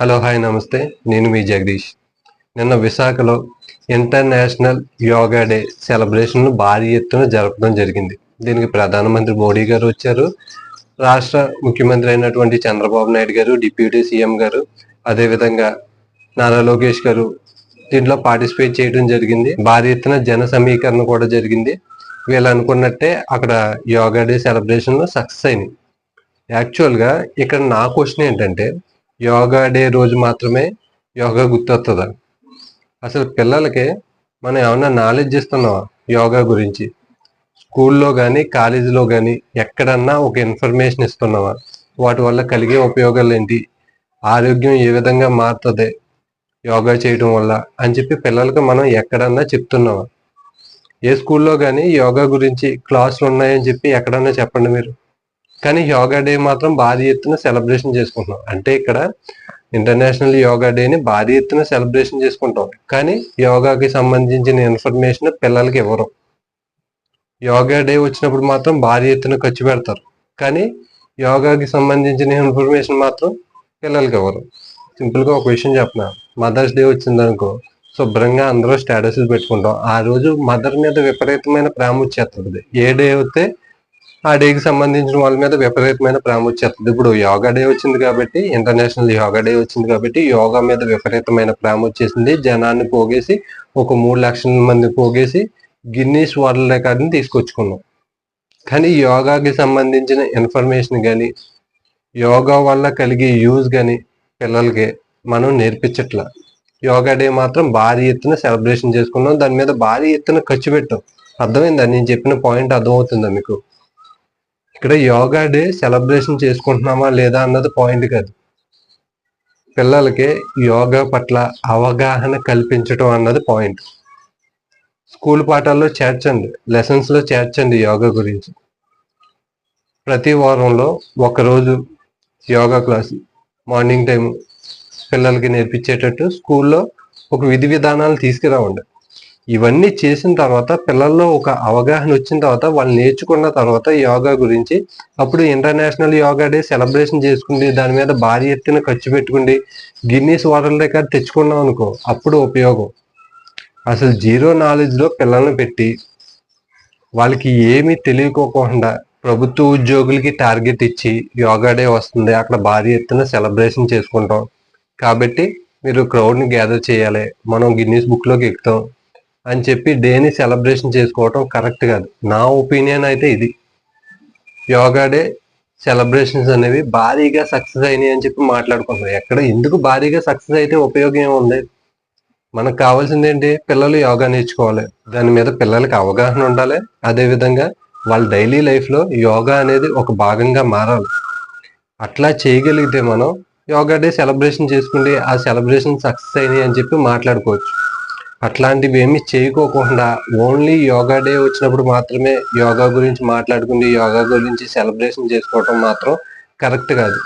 Hello hi నమస్తే. నేను మీ జగదీష్. నిన్న విశాఖలో ఇంటర్నేషనల్ యోగా డే సెలబ్రేషన్ భారీ ఎత్తున జరపడం జరిగింది. దీనికి ప్రధానమంత్రి మోడీ గారు వచ్చారు. రాష్ట్ర ముఖ్యమంత్రి అయినటువంటి చంద్రబాబు నాయుడు గారు డిప్యూటీ సీఎం గారు అదేవిధంగా నారా లోకేష్ గారు దీంట్లో పార్టిసిపేట్ చేయడం జరిగింది. భారీ ఎత్తున జన సమీకరణ కూడా జరిగింది. వీళ్ళు అనుకున్నట్టే అక్కడ యోగా డే సెలబ్రేషన్లో సక్సెస్ అయినాయి. యాక్చువల్గా ఇక్కడ నా క్వశ్చన్ ఏంటంటే యోగా డే రోజు మాత్రమే యోగా గుర్తొస్తుంది అసలు పిల్లలకి మనం ఏమన్నా నాలెడ్జ్ ఇస్తున్నావా యోగా గురించి? స్కూల్లో కానీ కాలేజీలో కానీ ఎక్కడన్నా ఒక ఇన్ఫర్మేషన్ ఇస్తున్నావా? వాటి వల్ల కలిగే ఉపయోగాలు ఏంటి? ఆరోగ్యం ఏ విధంగా మారుతుంది? యోగా చేయడం వల్ల అని చెప్పి పిల్లలకి మనం ఎక్కడన్నా చెప్తున్నావా? ఏ స్కూల్లో కానీ యోగా గురించి క్లాసులు ఉన్నాయని చెప్పి ఎక్కడన్నా చెప్పండి మీరు. కానీ యోగా డే మాత్రం భారీ ఎత్తున సెలబ్రేషన్ చేసుకుంటున్నాం. అంటే ఇక్కడ ఇంటర్నేషనల్ యోగా డేని భారీ ఎత్తున సెలబ్రేషన్ చేసుకుంటాం. కానీ యోగాకి సంబంధించిన ఇన్ఫర్మేషన్ పిల్లలకి ఇవ్వరు. యోగా డే వచ్చినప్పుడు మాత్రం భారీ ఎత్తున ఖర్చు పెడతారు. కానీ యోగాకి సంబంధించిన ఇన్ఫర్మేషన్ మాత్రం పిల్లలకి ఇవ్వరు. సింపుల్గా ఒక విషయం చెప్పిన? మదర్స్ డే వచ్చిందనుకో శుభ్రంగా అందరూ స్టేటస్లు పెట్టుకుంటాం. ఆ రోజు మదర్ మీద విపరీతమైన ప్రాముఖ్యత వచ్చేస్తుంది ఏ డే అయితే ఆ డేకి సంబంధించిన వాళ్ళ మీద విపరీతమైన ప్రాముఖ్యత. ఇప్పుడు యోగా డే వచ్చింది కాబట్టి ఇంటర్నేషనల్ యోగా డే వచ్చింది కాబట్టి యోగా మీద విపరీతమైన ప్రేమ జనాన్ని పోగేసి ఒక మూడు లక్షల మంది పోగేసి గిన్నీస్ వరల్డ్ రికార్డ్ని తీసుకొచ్చుకున్నాం. కానీ యోగాకి సంబంధించిన ఇన్ఫర్మేషన్ కానీ యోగా వల్ల కలిగే యూజ్ కానీ పిల్లలకి మనం నేర్పించట్లా. యోగా డే మాత్రం భారీ ఎత్తున సెలబ్రేషన్ చేసుకున్నాం. దాని మీద భారీ ఎత్తున ఖర్చు పెట్టాం. అర్థమైందా? నేను చెప్పిన పాయింట్ అర్థమవుతుందా మీకు? ఇక్కడ యోగా డే సెలబ్రేషన్ చేసుకుంటున్నామా లేదా అన్నది పాయింట్ కాదు. పిల్లలకి యోగా పట్ల అవగాహన కల్పించడం అన్నది పాయింట్ స్కూల్ పాఠాల్లో చేర్చండి లెసన్స్లో చేర్చండి యోగా గురించి. ప్రతి వారంలో ఒకరోజు యోగా క్లాస్ మార్నింగ్ టైం పిల్లలకి నేర్పించేటట్టు స్కూల్లో ఒక విధి విధానాలు తీసుకురావండి. ఇవన్నీ చేసిన తర్వాత పిల్లల్లో ఒక అవగాహన వచ్చిన తర్వాత వాళ్ళు నేర్చుకున్న తర్వాత యోగా గురించి అప్పుడు ఇంటర్నేషనల్ యోగా డే సెలబ్రేషన్ చేసుకుంటే దాని మీద భారీ ఎత్తున ఖర్చు పెట్టుకుండి గిన్నీస్ వరల్డ్ రికార్డ్ తెచ్చుకున్నాం అనుకో అప్పుడు ఉపయోగం. అసలు జీరో నాలెడ్జ్లో పిల్లల్ని పెట్టి వాళ్ళకి ఏమీ తెలియకోకుండా ప్రభుత్వ ఉద్యోగులకి టార్గెట్ ఇచ్చి యోగా డే వస్తుంది అక్కడ భారీ ఎత్తున సెలబ్రేషన్ చేసుకుంటాం. కాబట్టి మీరు క్రౌడ్ని గ్యాదర్ చేయాలి. మనం గిన్నీస్ బుక్లోకి ఎక్కుతాం. అని చెప్పి డేని సెలబ్రేషన్ చేసుకోవటం కరెక్ట్ కాదు. నా ఒపీనియన్ అయితే ఇది. యోగా డే సెలబ్రేషన్స్ అనేవి భారీగా సక్సెస్ అయినాయి అని చెప్పి మాట్లాడుకుంటున్నాం. ఎక్కడ ఎందుకు భారీగా సక్సెస్ అయితే ఉపయోగం ఏముంది మనకు కావాల్సింది ఏంటి? పిల్లలు యోగా నేర్చుకోవాలి. దాని మీద పిల్లలకి అవగాహన ఉండాలి. అదేవిధంగా వాళ్ళ డైలీ లైఫ్లో యోగా అనేది ఒక భాగంగా మారాలి. అట్లా చేయగలిగితే మనం యోగా డే సెలబ్రేషన్ చేసుకుంటే ఆ సెలబ్రేషన్ సక్సెస్ అయినాయి అని చెప్పి మాట్లాడుకోవచ్చు. అట్లాంటివి ఏమి చేయకోకుండా ఓన్లీ యోగా డే వచ్చినప్పుడు మాత్రమే యోగా గురించి మాట్లాడుకుని యోగా గురించి సెలబ్రేషన్ చేసుకోవటం మాత్రం కరెక్ట్ కాదు.